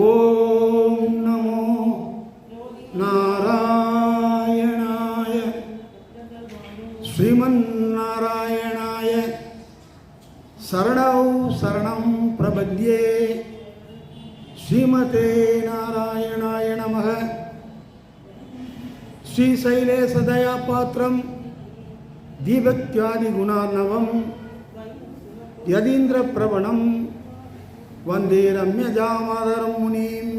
ஓம் நமோ நாராயணாய ஸ்ரீமன் நாராயணாய சரணௌ சரணம் பிரபத்யே ஸ்ரீமதே நாராயணாய நமக. ஸ்ரீசைலேசதயா பாத்திரம் தீபத்யாதி குணார்ணவம் யதீந்திர பிரபணம் வந்தே ரம்யஜாமாதரம் முனீம்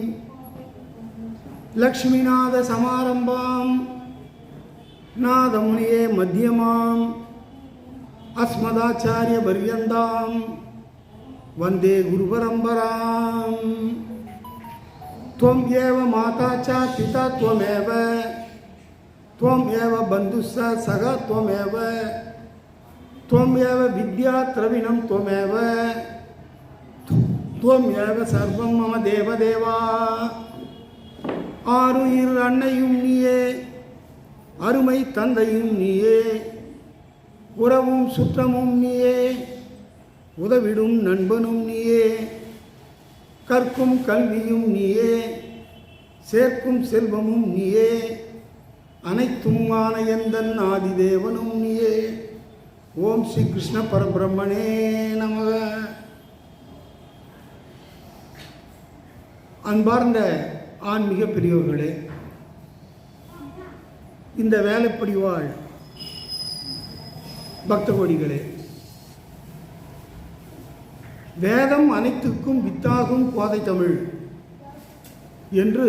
லக்ஷ்மிநாத சமாரம்பாம் நாதமுனியே மத்தியமாம் அஸ்மதாச்சாரிய பர்யந்தாம் வந்தே குருபரம்பராம் त्वम् एव माता च पिता त्वमेव त्वम् एव बन्धुः सः त्वमेव त्वम् एव विद्या द्रविणं त्वमेव துவமேவ சர்வம் மம தேவதேவா. ஆறு இரு அன்னையும் நீயே அருமை தந்தையும் நீயே உறவும் சுற்றமும் நீயே உதவிடும் நண்பனும் நீயே கற்கும் கல்வியும் நீயே சேர்க்கும் செல்வமும் நீயே அனைத்துமான எந்தன் ஆதிதேவனும் நீயே. ஓம் ஸ்ரீ கிருஷ்ண பரபிரம்மனே நமக. அன்பார்ந்த ஆன்மீக பெரியவர்களே இந்த வேலைப்படிவாள் பக்த கோடிகளே வேதம் அனைத்துக்கும் வித்தாகும் கோதை தமிழ் என்று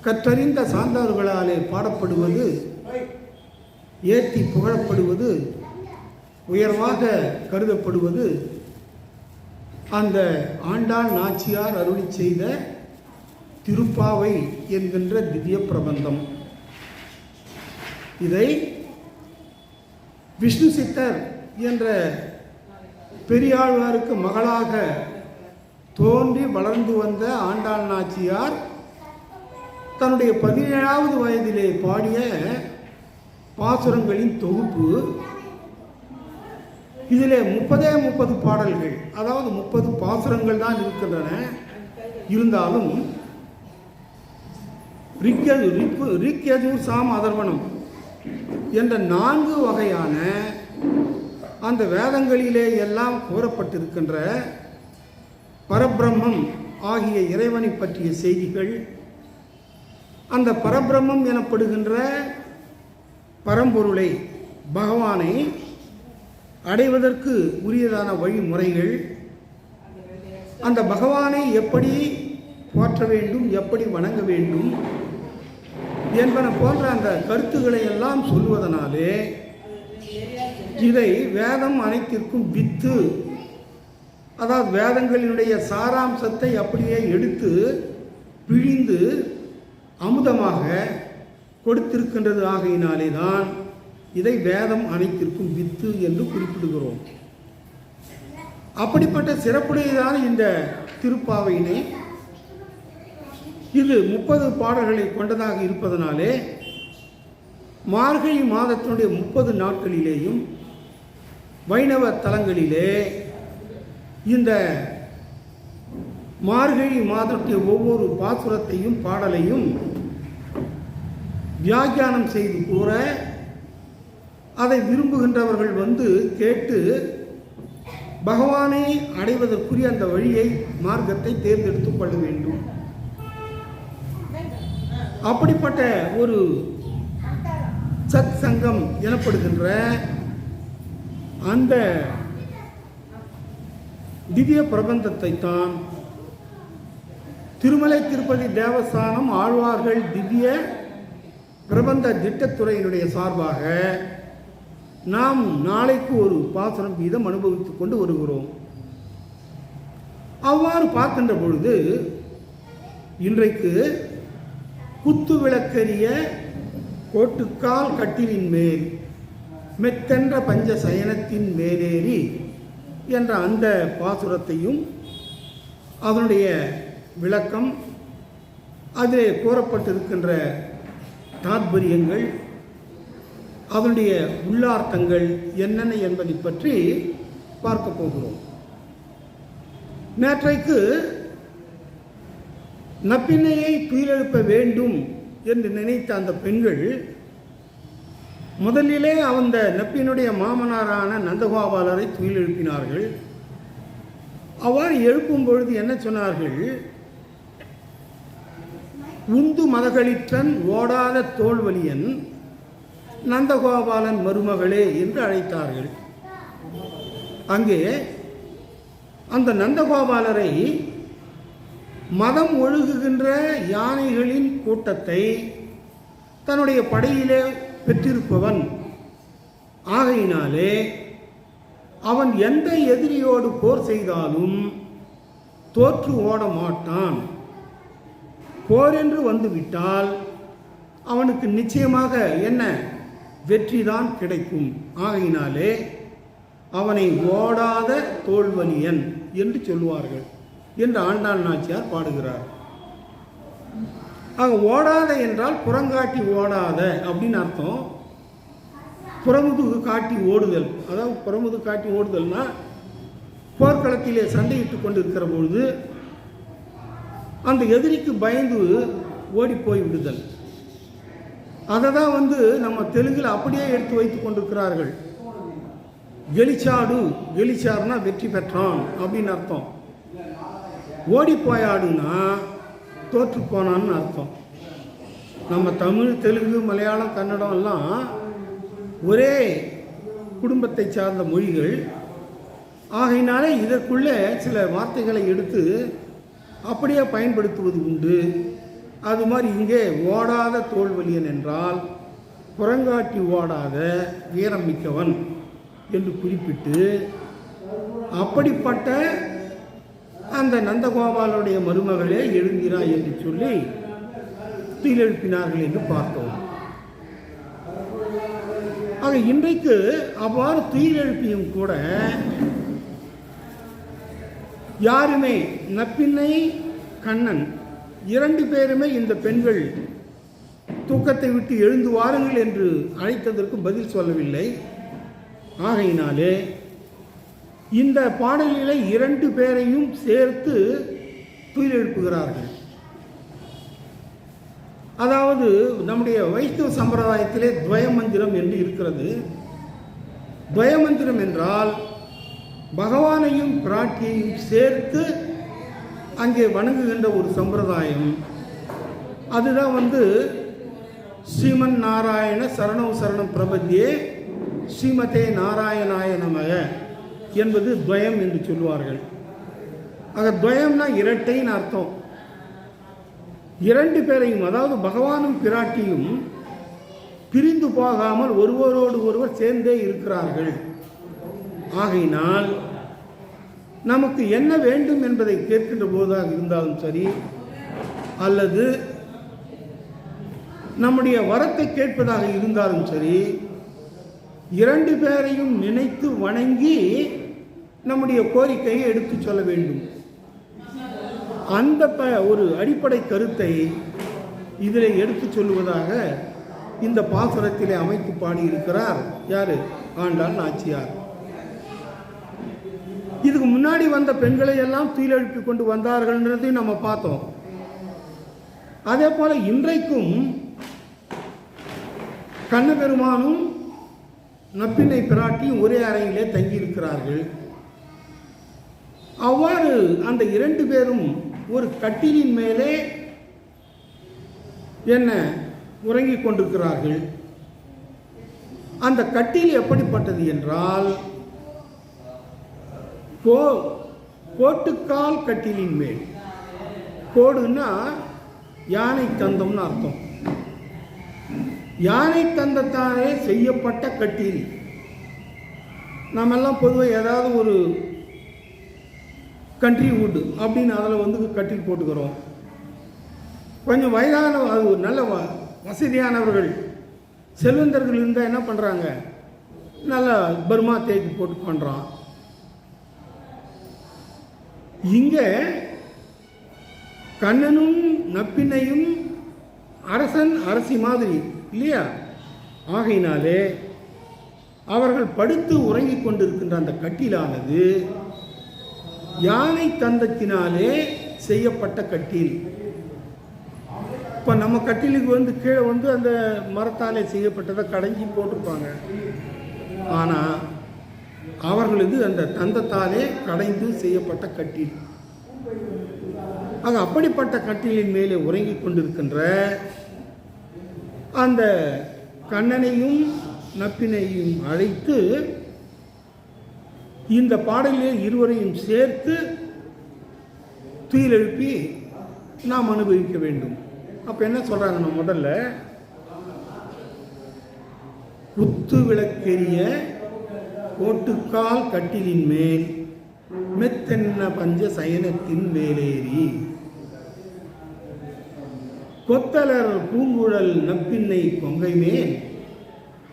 கற்றறிந்த சார்ந்தவர்களாலே பாடப்படுவது ஏற்றி புகழப்படுவது உயர்வாக கருதப்படுவது அந்த ஆண்டாள் நாச்சியார் அருளி செய்த திருப்பாவை என்கின்ற திவ்ய பிரபந்தம். இதை விஷ்ணு சித்தர் என்ற பெரியாழ்வாருக்கு மகளாக தோன்றி வளர்ந்து வந்த ஆண்டாள் நாச்சியார் தன்னுடைய பதினேழாவது வயதிலே பாடிய பாசுரங்களின் தொகுப்பு இதில் முப்பதே முப்பது பாடல்கள் அதாவது முப்பது பாசுரங்கள் தான் இருக்கின்றன. இருந்தாலும் ரிக்கது ரிப்பு ரிக்கது சாம் அதர்வனம் என்ற நான்கு வகையான அந்த வேதங்களிலே எல்லாம் கூறப்பட்டிருக்கின்ற பரபிரம்மம் ஆகிய இறைவனை பற்றிய செய்திகள் அந்த பரபிரம்மம் எனப்படுகின்ற பரம்பொருளை பகவானை அடைவதற்கு உரியதான வழிமுறைகள். அந்த பகவானை எப்படி போற்ற வேண்டும் எப்படி வணங்க வேண்டும் என்பன போன்ற அந்த கருத்துக்களை எல்லாம் சொல்வதனாலே இதை வேதம் அனைத்திற்கும் வித்து அதாவது வேதங்களினுடைய சாராம்சத்தை அப்படியே எடுத்து பிழிந்து அமுதமாக கொடுத்திருக்கின்றது ஆகையினாலே தான் இதை வேதம் அனைத்திற்கும் வித்து என்று குறிப்பிடுகிறோம். அப்படிப்பட்ட சிறப்புடையதான இந்த திருப்பாவையினை இது முப்பது பாடல்களை கொண்டதாக இருப்பதனாலே மார்கழி மாதத்தினுடைய முப்பது நாட்களிலேயும் வைணவ தலங்களிலே இந்த மார்கழி மாதத்துடைய ஒவ்வொரு பாசுரத்தையும் பாடலையும் வியாக்கியானம் செய்து கூற அதை விரும்புகின்றவர்கள் வந்து கேட்டு பகவானை அடைவதற்குரிய அந்த வழியை மார்க்கத்தை தேர்ந்தெடுத்துக் கொள்ள வேண்டும். அப்படிப்பட்ட ஒரு சத் சங்கம் எனப்படுகின்ற அந்த திவ்ய பிரபந்தத்தை தான் திருமலை திருப்பதி தேவஸ்தானம் ஆழ்வார்கள் திவ்ய பிரபந்த திட்டத்துறையினுடைய சார்பாக நாம் நாளைக்கு ஒரு பாசனம் வீதம் அனுபவித்துக் கொண்டு வருகிறோம். அவ்வாறு பார்க்கின்ற பொழுது இன்றைக்கு குத்து விளக்கரிய கோட்டுக்கால் கட்டிலின் மேல் மெத்தென்ற பஞ்ச சயனத்தின் மேலேறி என்ற அந்த பாசுரத்தையும் அதனுடைய விளக்கம் அதிலே கூறப்பட்டிருக்கின்ற தாத்பரியங்கள் அதனுடைய உள்ளார்த்தங்கள் என்னென்ன என்பதை பற்றி பார்க்க போகிறோம். நேற்றைக்கு நப்பினையை துயிலெழுப்ப வேண்டும் என்று நினைத்த அந்த பெண்கள் முதலிலே அந்த நப்பினுடைய மாமனாரான நந்தகோபாலரை துயிலெழுப்பினார்கள் அவ்வாறு எழுப்பும் பொழுது என்ன சொன்னார்கள்? உந்து மதகளிற்றன் ஓடாத தோல்வலியன் நந்தகோபாலன் மருமகளே என்று அழைத்தார்கள். அங்கே அந்த நந்தகோபாலரை மதம் ஒழுகுகின்ற யானைகளின் கூட்டத்தை தன்னுடைய படையிலே பெற்றிருப்பவன். ஆகையினாலே அவன் எந்த எதிரியோடு போர் செய்தாலும் தோற்று ஓட மாட்டான். போர் என்று வந்துவிட்டால் அவனுக்கு நிச்சயமாக என்ன? வெற்றிதான் கிடைக்கும். ஆகையினாலே அவனை ஓடாத தோல்வலியன் என்று சொல்லுவார்கள் என்று ஆண்டாள் நாச்சியார் பாடுகிறார். ஆக ஓடாத என்றால் புறங்காட்டி ஓடாத அப்படின்னு அர்த்தம். புறமுதுகு காட்டி ஓடுதல். அதாவது புறமுது காட்டி ஓடுதல்னா போர்க்களத்திலே சண்டையிட்டு கொண்டு இருக்கிற பொழுது அந்த எதிரிக்கு பயந்து ஓடி போய் விடுதல். அதை தான் வந்து நம்ம தெலுங்கில் அப்படியே எடுத்து வைத்து கொண்டிருக்கிறார்கள். கெலிச்சாடு கெலிச்சார்னா வெற்றி பெற்றான் அப்படின்னு அர்த்தம். ஓடி போயாடுனா தோற்று போனான்னு அர்த்தம். நம்ம தமிழ் தெலுங்கு மலையாளம் கன்னடம் எல்லாம் ஒரே குடும்பத்தை சார்ந்த மொழிகள். ஆகையினாலே இதற்குள்ளே சில வார்த்தைகளை எடுத்து அப்படியே பயன்படுத்துவது உண்டு. அது மாதிரி இங்கே ஓடாத தோல்வலியன் என்றால் புறங்காட்டி ஓடாத வீரம் மிக்கவன் என்று குறிப்பிட்டு அப்படிப்பட்ட அந்த நந்தகோபாலனுடைய மருமகளே எழுந்திராய் என்று சொல்லி துயிலெழுப்பினார்கள் என்று பார்த்தோம். ஆக இன்றைக்கு அவ்வாறு துயிலெழுப்பியும் கூட யாருமே நப்பின்னை கண்ணன் இரண்டு பேருமே இந்த பெண்கள் தூக்கத்தை விட்டு எழுந்து வாருங்கள் என்று அழைத்ததற்கு பதில் சொல்லவில்லை. ஆகையினாலே இந்த பாடலிலே இரண்டு பேரையும் சேர்த்து துயில் எழுப்புகிறார்கள். அதாவது நம்முடைய வைஷ்ணவ சம்பிரதாயத்திலே துவயமந்திரம் என்று இருக்கிறது. துவயமந்திரம் என்றால் பகவானையும் பிராட்டியையும் சேர்த்து அங்கே வணங்குகின்ற ஒரு சம்பிரதாயம். அதுதான் வந்து ஸ்ரீமன் நாராயண சரணம் சரணம் பிரபத்தியே ஸ்ரீமதே நாராயணாய நமக என்பது துவயம் என்று சொல்லுவார்கள். ஆக துவயம்னா இரட்டைன்னு அர்த்தம். இரண்டு பேரையும் அதாவது பகவானும் பிராட்டியும் பிரிந்து போகாமல் ஒருவரோடு ஒருவர் சேர்ந்தே இருக்கிறார்கள். ஆகையினால் நமக்கு என்ன வேண்டும் என்பதை கேட்கின்ற போதாக இருந்தாலும் சரி அல்லது நம்முடைய வரத்தை கேட்பதாக இருந்தாலும் சரி இரண்டு பேரையும் நினைத்து வணங்கி நம்முடைய கோரிக்கையை எடுத்து சொல்ல வேண்டும். அந்த ப ஒரு அடிப்படை கருத்தை இதில் எடுத்து சொல்லுவதாக இந்த பாசுரத்திலே அமைத்து பாடியிருக்கிறார் யார்? ஆண்டாள் நாச்சியார். இதுக்கு முன்னாடி வந்த பெண்களை எல்லாம் தூயிலெழுப்பி கொண்டு வந்தார்கள்ன்றதையும் நம்ம பார்த்தோம். அதே போல இன்றைக்கும் கண்ணபெருமானும் நப்பினை பிராட்டியும் ஒரே அறையிலே தங்கியிருக்கிறார்கள். அவ்வாறு அந்த இரண்டு பேரும் ஒரு கட்டிலின் மேலே என்ன உறங்கிக் கொண்டிருக்கிறார்கள். அந்த கட்டில் எப்படிப்பட்டது என்றால் கோ கோட்டுக்கால் கட்டிலின் மேல். கோடுன்னா யானை தந்தம்னு அர்த்தம். யானை தந்தத்தாலே செய்யப்பட்ட கட்டில். நாமெல்லாம் பொதுவாக ஏதாவது ஒரு கண்ட்ரி வுட் அப்படின்னு அதில் வந்து கட்டில் போட்டுக்கிறோம். கொஞ்சம் வயதான அது ஒரு நல்ல வ வசதியானவர்கள் செல்வந்தர்கள் இருந்தால் என்ன பண்ணுறாங்க நல்லா பர்மா தேக்கு போட்டு பண்ணுறான் இங்கே கண்ணனும் நப்பினையும் அரசன் அரசி மாதிரி இல்லையா? ஆகையினாலே அவர்கள் படுத்து உறங்கிக் கொண்டிருக்கின்ற அந்த கட்டிலானது யானை தந்தத்தினாலே செய்யப்பட்ட கட்டில். இப்போ நம்ம கட்டிலுக்கு வந்து கீழே வந்து அந்த மரத்தாலே செய்யப்பட்டதை கடைஞ்சி போட்டிருப்பாங்க. ஆனால் அவர்களது அந்த தந்தத்தாலே கடைந்து செய்யப்பட்ட கட்டில். ஆக அப்படிப்பட்ட கட்டிலின் மேலே உறங்கிக் கொண்டிருக்கின்ற அந்த கண்ணனையும் நப்பினையும் அழைத்து இந்த பாடலிலே இருவரையும் சேர்த்து துயிலெழுப்பி நாம் அனுபவிக்க வேண்டும். அப்போ என்ன சொல்கிறாங்கன்னா முதல்ல குத்து விளக்கெரிய கோட்டுக்கால் கட்டிலின் மேல் மெத்தென்ன பஞ்ச சயனத்தின் மேலேறி? கொத்தலர் பூங்குழல் நப்பின்னை கொங்கை மேல்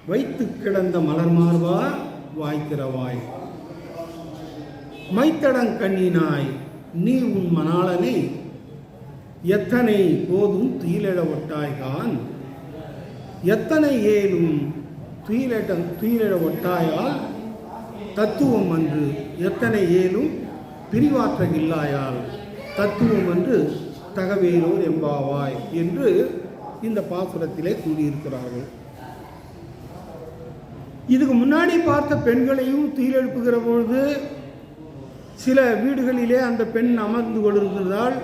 வைத்து கிடந்த மலர் மார்பா மைத்தடங் மைத்தடங்கண்ணினாய் நீ உன் மணாளனை எத்தனை போதும் துயிலிழவட்டாய்கான் எத்தனை ஏலும் துயிலிட துயிலெழ ஒட்டாயால் தத்துவம் அன்று எத்தனை ஏலும் பிரிவாற்ற இல்லாயால் தத்துவம் அன்று தகவேலோர் எம்பாவாய் என்று இந்த பாசுரத்திலே கூறியிருக்கிறார்கள். இதுக்கு முன்னாடி பார்த்த பெண்களையும் துயிலெழுப்புகிற பொழுது சில வீடுகளிலே அந்த பெண் அமர்ந்து கொண்டிருந்தால்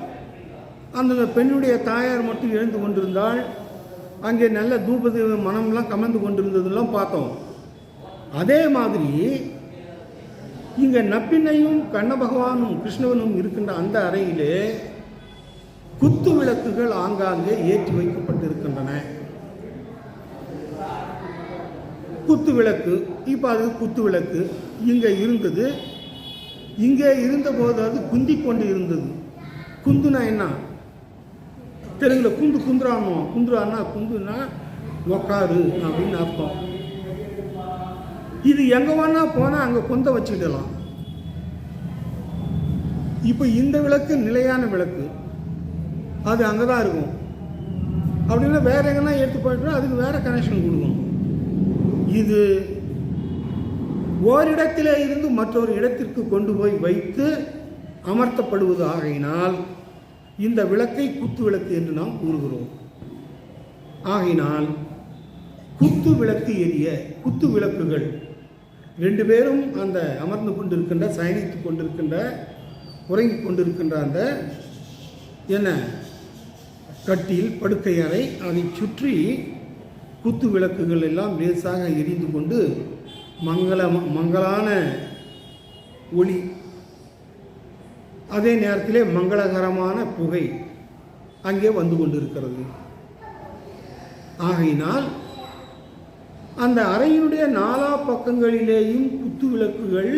அந்த பெண்ணுடைய தாயார் மட்டும் எழுந்து கொண்டிருந்தால் அங்கே நல்ல தூபதி மனம்லாம் கமர்ந்து கொண்டிருந்ததெல்லாம் பார்த்தோம். அதே மாதிரி இங்கே நப்பின்னையும் கண்ண பகவானும் கிருஷ்ணவனும் இருக்கின்ற அந்த அறையிலே குத்து விளக்குகள் ஆங்காங்கே ஏற்றி வைக்கப்பட்டிருக்கின்றன. குத்து விளக்கு இப்போ அது குத்து விளக்கு. இங்கே இருந்தது. இங்கே இருந்தபோது அது குந்தி கொண்டு இருந்தது. குந்துனா என்ன? தெலுங்கில் குந்து குந்துரானோ குந்துரான்னா குந்துனா உக்காரு அப்படின்னு அர்த்தம். இது எங்கே வேணா போனால் அங்கே கொந்த வச்சுக்கிடலாம். இப்போ இந்த விளக்கு நிலையான விளக்கு. அது அங்கே தான் இருக்கும். அப்படின்னா வேற எங்கன்னா எடுத்து போயிட்டா அதுக்கு வேற கனெக்ஷன் கொடுக்கணும். இது ஓரிடத்திலே இருந்து மற்றொரு இடத்திற்கு கொண்டு போய் வைத்து அமர்த்தப்படுவது ஆகையினால் இந்த விளக்கை குத்து விளக்கு என்று நாம் கூறுகிறோம். ஆகையினால் குத்து விளக்கு எரிய குத்து விளக்குகள் ரெண்டு பேரும் அந்த அமர்ந்து கொண்டிருக்கின்ற சயனித்து கொண்டிருக்கின்ற உறங்கிக் கொண்டிருக்கின்ற அந்த என்ன கட்டில் படுக்கை அறை அதை சுற்றி குத்து விளக்குகள் எல்லாம் லேசாக எரிந்து கொண்டு மங்கள மங்களான ஒளி. அதே நேரத்திலே மங்களகரமான புகை அங்கே வந்து கொண்டிருக்கிறது. ஆகையினால் அந்த அறையினுடைய நாலா பக்கங்களிலேயும் குத்து விளக்குகள்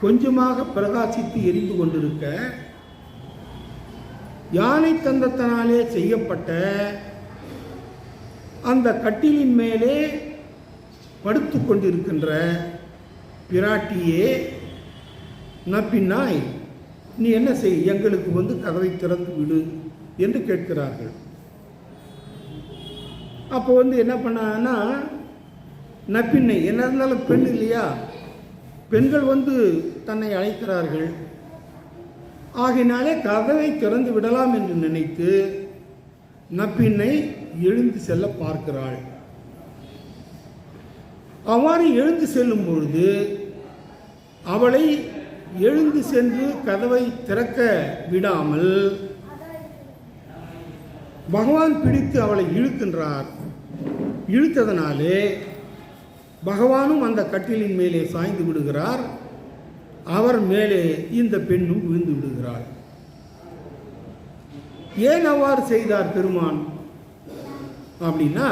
கொஞ்சமாக பிரகாசித்து எரிந்து கொண்டிருக்க யானை தந்தத்தினாலே செய்யப்பட்ட அந்த கட்டிலின் மேலே படுத்து கொண்டிருக்கின்ற பிராட்டியே நப்பின்னாய் நீ என்ன செய்? எங்களுக்கு வந்து கதவை திறந்து விடு என்று கேட்கிறார்கள். அப்போ வந்து என்ன பண்ணாங்கன்னா நப்பின்னை என்ன இருந்தாலும் பெண் இல்லையா? பெண்கள் வந்து தன்னை அழைக்கிறார்கள். ஆகினாலே கதவை திறந்து விடலாம் என்று நினைத்து நப்பின்னை எழுந்து செல்ல பார்க்கிறாள். அவ்வாறு எழுந்து செல்லும் பொழுது அவளை எழுந்து சென்று கதவை திறக்க விடாமல் பகவான் பிடித்து அவளை இழுக்கின்றார். இழுத்ததனாலே பகவானும் அந்த கட்டிலின் மேலே சாய்ந்து விடுகிறார். அவர் மேலே இந்த பெண்ணும் விழுந்து விடுகிறாள். ஏன் அவ்வாறு செய்தார் பெருமான்? அப்படின்னா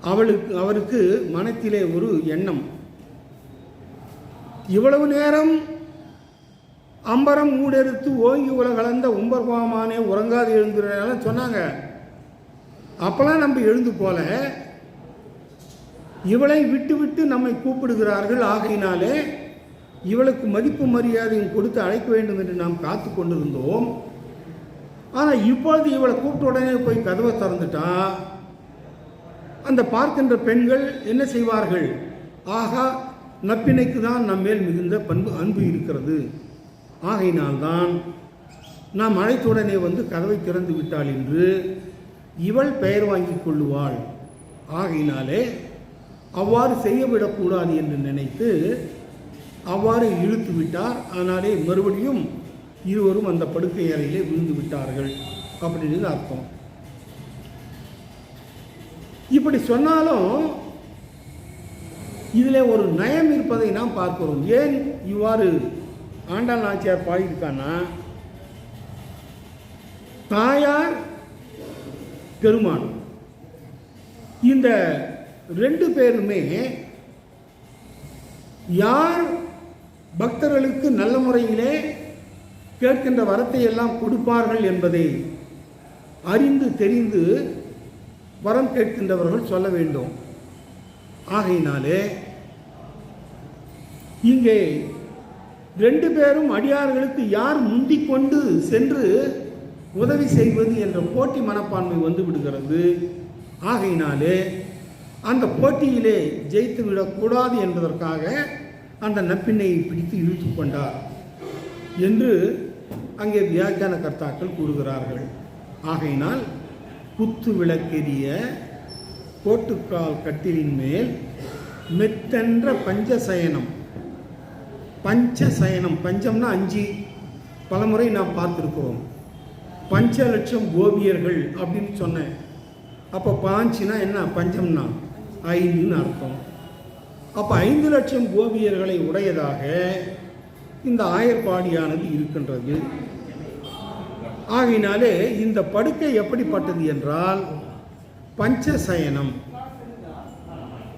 அவளுக்கு அவருக்கு மனத்திலே ஒரு எண்ணம். இவ்வளவு நேரம் அம்பரம் மூடெடுத்து ஓங்கி உலகளந்த உம்பர்பாமானே உறங்காது எழுந்துறதெல்லாம் சொன்னாங்க. அப்போல்லாம் நம்ம எழுந்து போல இவளை விட்டு விட்டு நம்மை கூப்பிடுகிறார்கள். ஆகையினாலே இவளுக்கு மதிப்பு மரியாதையும் கொடுத்து அழைக்க வேண்டும் என்று நாம் காத்து கொண்டிருந்தோம். ஆனால் இப்பொழுது இவளை கூப்பிட்ட உடனே போய் கதவை திறந்துட்டா. அந்த பார்க்கின்ற பெண்கள் என்ன செய்வார்கள்? ஆகா நப்பினைக்கு தான் நம்மேல் மிகுந்த பண்பு அன்பு இருக்கிறது. ஆகையினால்தான் நாம் அழைத்த உடனே வந்து கதவை திறந்து விட்டாள் என்று இவள் பெயர் வாங்கி கொள்ளுவாள். ஆகையினாலே அவ்வாறு செய்யவிடக்கூடாது என்று நினைத்து அவ்வாறு இழுத்து விட்டார். அதனாலே மறுபடியும் இருவரும் அந்த படுக்கை அறையிலே விழுந்து விட்டார்கள் அப்படின்னு அர்த்தம். இப்படி சொன்னாலும் இதில் ஒரு நயம் இருப்பதை நாம் பார்க்கிறோம். ஏன் இவ்வாறு ஆண்டாள் நாச்சியார் பாடியிருக்கான்னா தாயார் பெருமான். இந்த ரெண்டு பேருமே யார் பக்தர்களுக்கு நல்ல முறையிலே கேட்கின்ற வரத்தை எல்லாம் கொடுப்பார்கள் என்பதை அறிந்து தெரிந்து வரம் கேட்கின்றவர்கள் சொல்ல வேண்டும். ஆகையினாலே இங்கே ரெண்டு பேரும் அடியார்களுக்கு யார் முந்திக் கொண்டு சென்று உதவி செய்வது என்ற போட்டி மனப்பான்மை வந்து விடுகிறது ஆகையினாலே அந்த போட்டியிலே ஜெயித்து விடக்கூடாது என்பதற்காக அந்த நப்பினை பிடித்து இழுத்து கொண்டார் என்று அங்கே வியாக்கியான கர்த்தாக்கள் கூறுகிறார்கள். ஆகையினால் குத்து விளக்கெரிய கோட்டுக்கால் கட்டிலின் மேல் மெத்தென்ற பஞ்சசயனம் பஞ்சசயனம் பஞ்சம்னா அஞ்சு. பலமுறை நாம் பார்த்துருக்கிறோம். பஞ்ச லட்சம் கோபியர்கள் அப்படின்னு சொன்னேன். அப்போ பாஞ்சுனா என்ன? பஞ்சம்னா ஐந்துன்னு அர்த்தம். அப்போ ஐந்து லட்சம் கோபியர்களை உடையதாக இந்த ஆயர்பாடியானது இருக்கின்றது. ஆகையினாலே இந்த படுக்கை எப்படிப்பட்டது என்றால் பஞ்சசயனம்.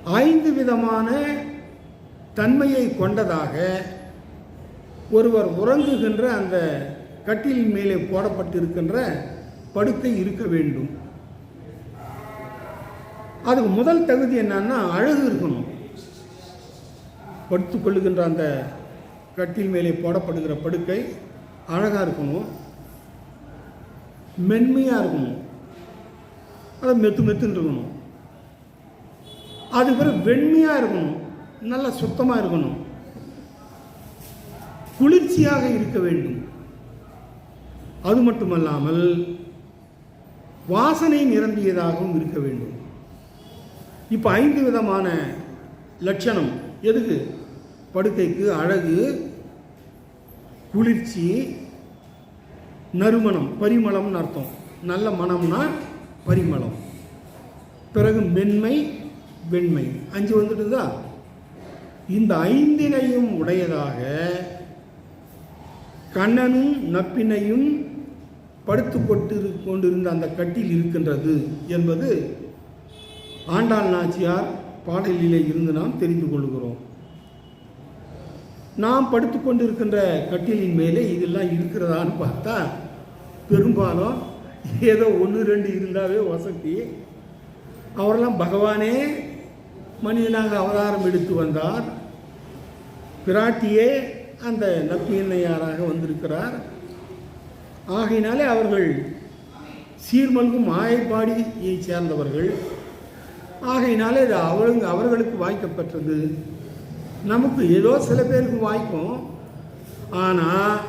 ஐந்து விதமான தன்மையை கொண்டதாக ஒருவர் உறங்குகின்ற அந்த கட்டிலின் மேலே போடப்பட்டிருக்கின்ற படுக்கை இருக்க வேண்டும். அதுக்கு முதல் தகுதி என்னன்னா அழகு இருக்கணும். படுத்து கொள்ளுகின்ற அந்த கட்டில் மேலே போடப்படுகிற படுக்கை அழகாக இருக்கணும். மென்மையாக இருக்கணும். அதை மெத்து மெத்துன்னு இருக்கணும். அது பிறகு வெண்மையாக இருக்கணும். நல்லா சுத்தமாக இருக்கணும். குளிர்ச்சியாக இருக்க வேண்டும். அது மட்டுமல்லாமல் வாசனை நிரம்பியதாகவும் இருக்க வேண்டும். இப்போ ஐந்து விதமான லட்சணம். எதுக்கு? படுக்கைக்கு அழகு குளிர்ச்சி நறுமணம் பரிமளம்னு அர்த்தம். நல்ல மனம்னா பரிமளம். பிறகு மென்மை வெண்மை. அஞ்சு வந்துட்டுதா? இந்த ஐந்தினையும் உடையதாக கண்ணனும் நப்பினையும் படுத்து கொட்டு கொண்டிருந்த அந்த கட்டில் இருக்கின்றது என்பது ஆண்டாள் நாச்சியார் பாடலிலே இருந்து நாம் தெரிந்து கொள்கிறோம். நாம் படுத்து கொண்டிருக்கின்ற கட்டிலின் மேலே இதெல்லாம் இருக்கிறதான்னு பார்த்தா பெரும்பாலும் ஏதோ ஒன்று ரெண்டு இருந்தாவே வசதி அவரெல்லாம் பகவானே மனிதனாக அவதாரம் எடுத்து வந்தார். பிராட்டியே அந்த நப்பியன்னையாராக வந்திருக்கிறார். ஆகையினாலே அவர்கள் சீர்மல்கும் ஆயப்பாடியை சேர்ந்தவர்கள். ஆகையினாலே இது அவளுங்க அவர்களுக்கு வாய்க்கப்பட்டது. நமக்கு ஏதோ சில பேருக்கு வாய்க்கும். ஆனால்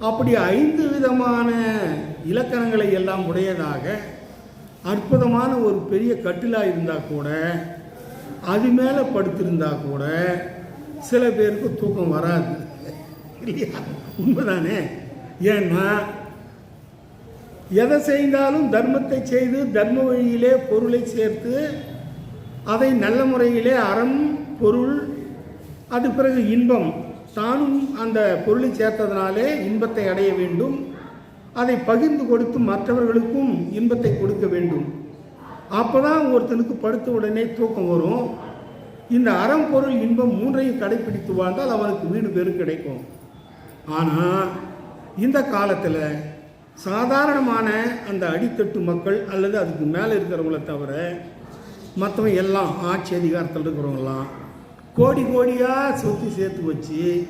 அப்படி ஐந்து விதமான இலக்கணங்களை எல்லாம் உடையதாக அற்புதமான ஒரு பெரிய கட்டிலாக இருந்தால் கூட அது மேலே படுத்திருந்தா கூட சில பேருக்கு தூக்கம் வராது. இல்லையா? உண்மைதானே? ஏன்னா எதை செய்தாலும் தர்மத்தை செய்து தர்ம வழியிலே பொருளை சேர்த்து அதை நல்ல முறையிலே அறம் பொருள் அது பிறகு இன்பம் தானும் அந்த பொருளை சேர்த்ததனாலே இன்பத்தை அடைய வேண்டும். அதை பகிர்ந்து கொடுத்து மற்றவர்களுக்கும் இன்பத்தை கொடுக்க வேண்டும். அப்பதான் ஒருத்தனுக்கு படுத்த உடனே தூக்கம் வரும். இந்த அறம் பொருள் இன்பம் மூன்றையும் கடைபிடித்து வாழ்ந்தால் அவனுக்கு வீடு பேரு கிடைக்கும். ஆனால் இந்த காலத்தில் சாதாரணமான அந்த அடித்தட்டு மக்கள் அல்லது அதுக்கு மேலே இருக்கிறவங்கள தவிர மற்றவங்க எல்லாம் ஆட்சி அதிகாரத்தில் இருக்கிறவங்களாம் கோடி கோடியாக சொத்து சேர்த்து வச்சு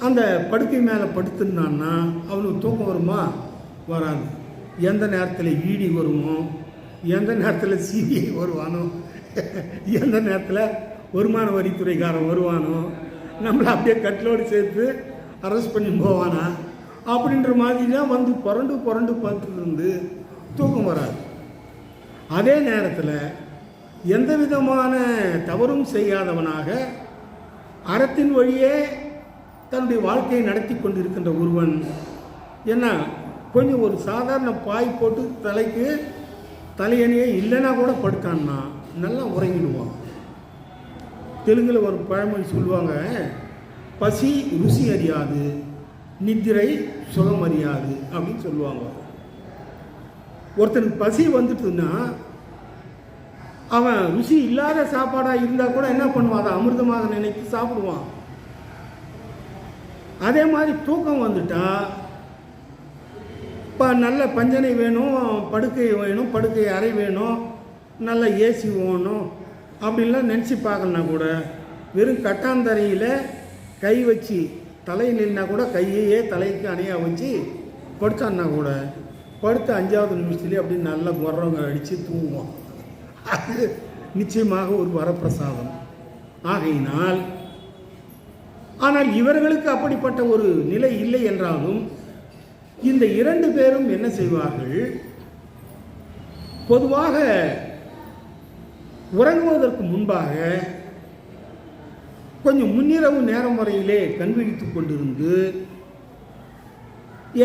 அந்த படுக்கை மேலே படுத்துனான்னா அவனுக்கு தூக்கம் வருமா? வராது. எந்த நேரத்தில் ஈடி வருமோ? எந்த நேரத்தில் சிபிஐ வருவானோ? எந்த நேரத்தில் வருமான வரித்துறைக்காரன் வருவானோ? நம்மளை அப்படியே கட்டிலோடு சேர்த்து அரெஸ்ட் பண்ணி போவானா? அப்படின்ற மாதிரிலாம் வந்து புரண்டு புரண்டு பார்த்துட்டு இருந்து தூக்கம் வராது. அதே நேரத்தில் எந்த விதமான தவறும் செய்யாதவனாக அறத்தின் வழியே தன்னுடைய வாழ்க்கையை நடத்தி கொண்டிருக்கின்ற ஒருவன் என்ன கொஞ்சம் ஒரு சாதாரண பாய் போட்டு தலைக்கு தலையணியே இல்லைன்னா கூட படுத்தான்னா நல்லா உறங்கிடுவான். தெலுங்கில் ஒரு பழமொழி சொல்லுவாங்க பசி ருசி அறியாது நித்திரை சுகம் அறியாது அப்படின்னு சொல்லுவாங்க. ஒருத்தனுக்கு பசி வந்துட்டுன்னா அவன் ருசி இல்லாத சாப்பாடாக இருந்தால் கூட என்ன பண்ணுவான்? அதை அமிர்தமாக நினைத்து சாப்பிடுவான். அதே மாதிரி தூக்கம் வந்துட்டா இப்போ நல்ல பஞ்சனை வேணும் படுக்கை வேணும் படுக்கை அறை வேணும் நல்ல ஏசி வேணும் அப்படின்லாம் நினச்சி பார்க்கலனா கூட வெறும் கட்டாந்தரையில் கை வச்சு தலை நின்னா கூட கையையே தலைக்கு அணையாக வச்சு படுத்தான்னா கூட படுத்த அஞ்சாவது நிமிஷத்துலேயே அப்படி நல்லா குறவங்க அடித்து தூங்குவோம் அது நிச்சயமாக ஒரு வரப்பிரசாதம். ஆகையினால் ஆனால் இவர்களுக்கு அப்படிப்பட்ட ஒரு நிலை இல்லை என்றாலும் இந்த இரண்டு பேரும் என்ன செய்வார்கள்? பொதுவாக உறங்குவதற்கு முன்பாக கொஞ்சம் முன்னிரவு நேரம் வரையிலே கண்விழித்து கொண்டிருந்து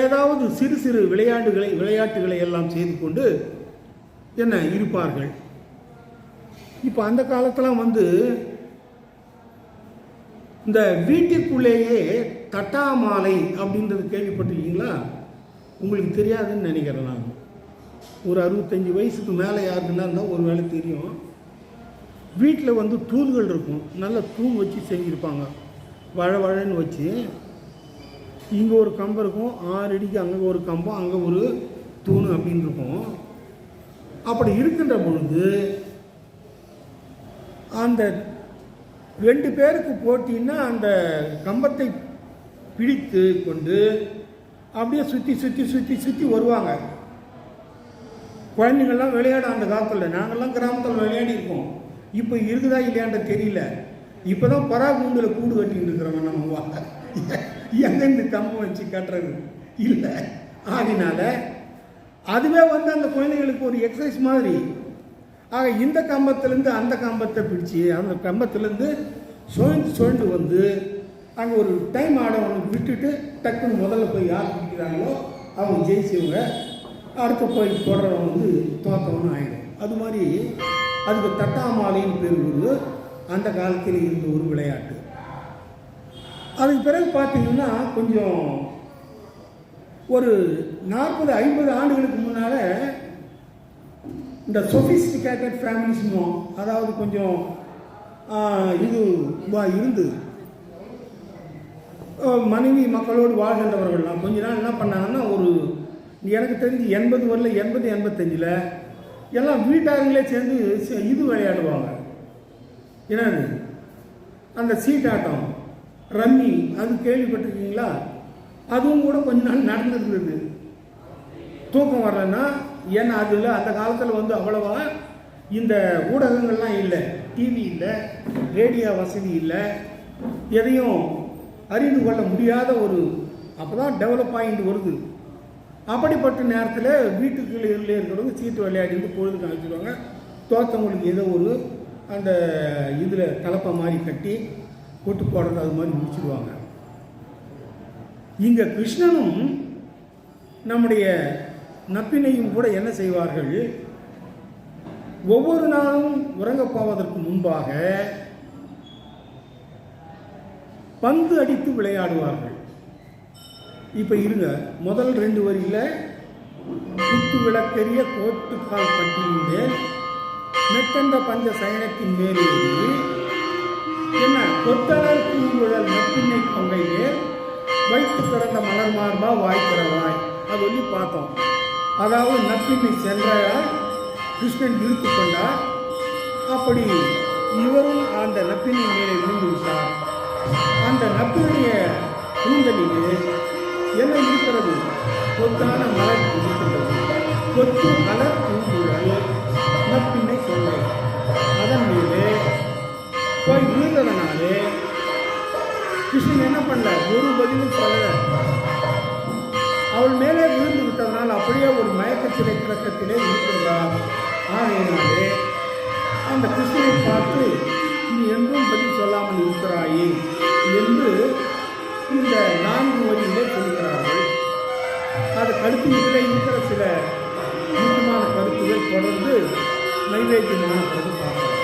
ஏதாவது சிறு சிறு விளையாட்டுகளை விளையாட்டுகளை எல்லாம் செய்து கொண்டு என்ன இருப்பார்கள்? இப்போ அந்த காலத்தில் வந்து இந்த வீட்டிற்குள்ளேயே தட்டாமாலை அப்படின்றது கேள்விப்பட்டிருக்கீங்களா? உங்களுக்கு தெரியாதுன்னு நினைக்கிறேன் நான். ஒரு அறுபத்தஞ்சி வயசுக்கு மேலே யாருக்குன்னா இருந்தால் ஒரு வேலை தெரியும். வீட்டில் வந்து தூண்கள் இருக்கும். நல்ல தூண் வச்சு செஞ்சுருப்பாங்க. வழ வழன்னு வச்சு. இங்கே ஒரு கம்பம் இருக்கும். ஆறு அடிக்கு அங்கே ஒரு கம்பம் அங்கே ஒரு தூண் அப்படின்னு இருக்கும். அப்படி இருக்கின்ற பொழுது அந்த ரெண்டு பேருக்கு போட்டின்னா அந்த கம்பத்தை பிடித்து கொண்டு அப்படியே சுற்றி சுற்றி சுற்றி சுற்றி வருவாங்க. குழந்தைங்கள்லாம் விளையாட அந்த காலத்தில். நாங்கள்லாம் கிராமத்தில் விளையாடி இருக்கோம் இப்போ இருக்குதா இல்லையான்ற தெரியல. இப்போ தான் பராகுண்டில் கூடு கட்டின்னு இருக்கிறவங்க நம்ம வா- எங்கேருந்து கம்பம் வச்சு கட்டுறது? இல்லை. ஆகினால அதுவே வந்து அந்த குழந்தைங்களுக்கு ஒரு எக்ஸசைஸ் மாதிரி. ஆக இந்த கம்பத்திலேருந்து அந்த கம்பத்தை பிடிச்சி அந்த கம்பத்திலேருந்து சுழந்து சுழண்டு வந்து அங்கே ஒரு டைம் ஆடவனுக்கு விட்டுட்டு டக்குன்னு முதல்ல போய் யார் பிடிக்கிறாங்களோ அவங்க ஜெயிச்சவங்க அடுத்து போய் தொடரவன் வந்து தோத்தவன் ஆகிடும் அது மாதிரி அதுக்கு தட்டாமாலைன்னு பேர் வருது. அந்த காலத்தில் இருந்த ஒரு விளையாட்டு. அதுக்கு பிறகு பார்த்தீங்கன்னா கொஞ்சம் ஒரு நாற்பது ஐம்பது ஆண்டுகளுக்கு முன்னால் இந்த சொஃபிஸ்டிகேட்டட் ஃபேமிலிஸ்மோ அதாவது கொஞ்சம் இது இருந்து மனைவி மக்களோடு வாழ்கின்றவர்கள்லாம் கொஞ்ச நாள் என்ன பண்ணாங்கன்னா ஒரு எனக்கு தெரிஞ்சு எண்பது வரல எண்பது எண்பத்தஞ்சில் எல்லாம் வீட்டாருங்களே சேர்ந்து இது விளையாடுவாங்க. என்னது? அந்த சீட்டாட்டம் ரம்மி அது கேள்விப்பட்டிருக்கீங்களா? அதுவும் கூட கொஞ்ச நாள் நடந்துருந்தது. தூக்கம் வரலன்னா ஏன்னா அதில் அந்த காலத்தில் வந்து அவ்வளவா இந்த ஊடகங்கள்லாம் இல்லை டிவி இல்லை ரேடியோ வசதி இல்லை. எதையும் அறிந்து கொள்ள முடியாத ஒரு அப்போ தான் டெவலப் ஆகிட்டு வருது. அப்படிப்பட்ட நேரத்தில் வீட்டுக்குள்ளே இருக்கிறவங்க சீட்டு விளையாடிட்டு பொழுது கழிச்சிடுவாங்க தோத்தவங்களுக்கு ஏதோ ஒரு அந்த இதில் கலப்பை மாதிரி கட்டி கொட்டு போடுறது அது மாதிரி முடிச்சிடுவாங்க இங்கே கிருஷ்ணனும் நம்முடைய நப்பினையும் கூட என்ன செய்வார்கள்? ஒவ்வொரு நாளும் உறங்கப் போவதற்கு முன்பாக பந்து அடித்து விளையாடுவார்கள். இப்போ இருங்க. முதல் ரெண்டு வரியில் குத்து விளக்கெரிய கோட்டுக்கால் பட்டியின் மேல் மெத்தண்ட பஞ்ச சயனத்தின் மேல் ஏறி என்ன கொத்தளர் பூங்குழல் நப்பின்னை கொங்கை மேல் வைத்து கிடந்த மலர் மார்பா வாய் அது சொல்லி பார்த்தோம். அதாவது நப்பின்னை சென்ற கிருஷ்ணன் இழுத்து கொண்டார். அப்படி இவரும் அந்த நப்பினை மேலே விழுந்து விட்டார். அந்த நப்பினுடைய கூந்தலிலே என்ன இருக்கிறது. கொத்தான மலர் கொத்து மலர் பூங்குழல் நப்பினை கொண்டை அதன் மேலே போய் விழுந்ததனாலே கிருஷ்ணன் என்ன பண்ணல? ஒரு பதிலும் சொல்லல. அவள் மேலே விழுந்து விட்டதனால் அப்படியே ஒரு மயக்கத்திலே கிறக்கத்திலே இருக்கின்றார் ஆகையினாலே அந்த கிருஷ்ணனை பார்த்து நீ என்றும் பதில் சொல்லாமல் இருக்கிறாயே? என்று இந்த நான்கு வழியிலே சொல்கிறார்கள். அது கருத்து இதில் இருக்கிற சில முக்கியமான கருத்துகள் தொடர்ந்து நைவேத்தியமான பிறகு பார்க்கலாம்.